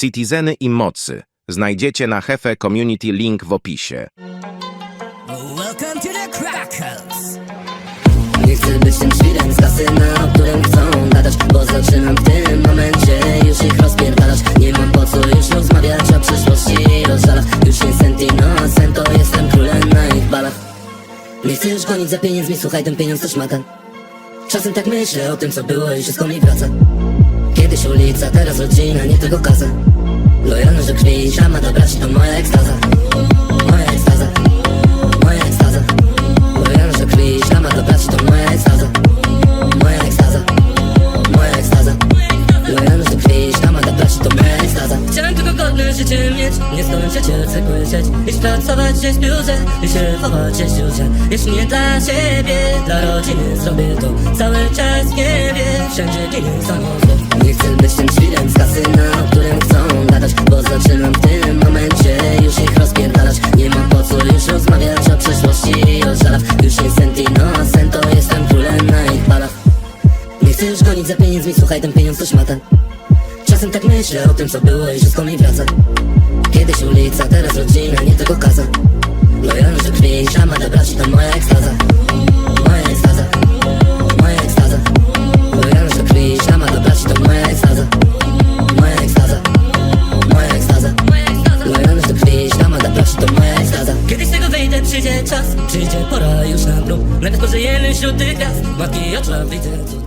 Citizeny i mocy. Znajdziecie na Hefe Community link w opisie. Welcome to the Crackers. Nie chcę być tym świrem z kasyna, o którym chcą gadać Bo zaczynam w tym momencie już ich rozpierdalać Nie mam po co już rozmawiać o przyszłości żalach Już nie Sentino, Sento, jestem królem na ich balach Nie chcę już gonić za pieniędzmi, słuchaj, ten pieniądz to szmata Czasem tak myślę o tym, co było i wszystko mi wraca Kiedyś ulica, teraz rodzina, nie tylko kasa Lojalność do krwi szama do braci to moja ekstaza. Moja ekstaza. Moja ekstaza. Lojalność do krwi szama do braci to moja ekstaza. Moja ekstaza. Moja ekstaza. Lojalność do krwi szama do braci to moja ekstaza. Chciałem tylko godne życie mieć. Nie skończyć się, cykły chcieć Iść pracować gdzieś w biurze I się chować gdzieś w dziurze Jeśli nie dla siebie Dla rodziny zrobię to Cały czas nie wiem Wszędzie ginie samochód Nie chcę być tym świrem z kasyna O którym chcą gadać Bo zaczynam w tym momencie Już ich rozpierdalać. Nie ma po co już rozmawiać o przyszłości i o żalach Już nie Sentino, Sento Jestem królem na ich balach Nie chcę już gonić za pieniędzmi Słuchaj, ten pieniądz to szmata Czasem tak myślę o tym, co było i wszystko mi wraca. Kiedyś ulica, teraz rodzina, nie tylko kasa Lojalność do krwi szama do braci to moja ekstaza przyjdzie czas Przyjdzie pora już na bruk. Nawet pożyjemy wśród tych gwiazd Matki oczach widzę cud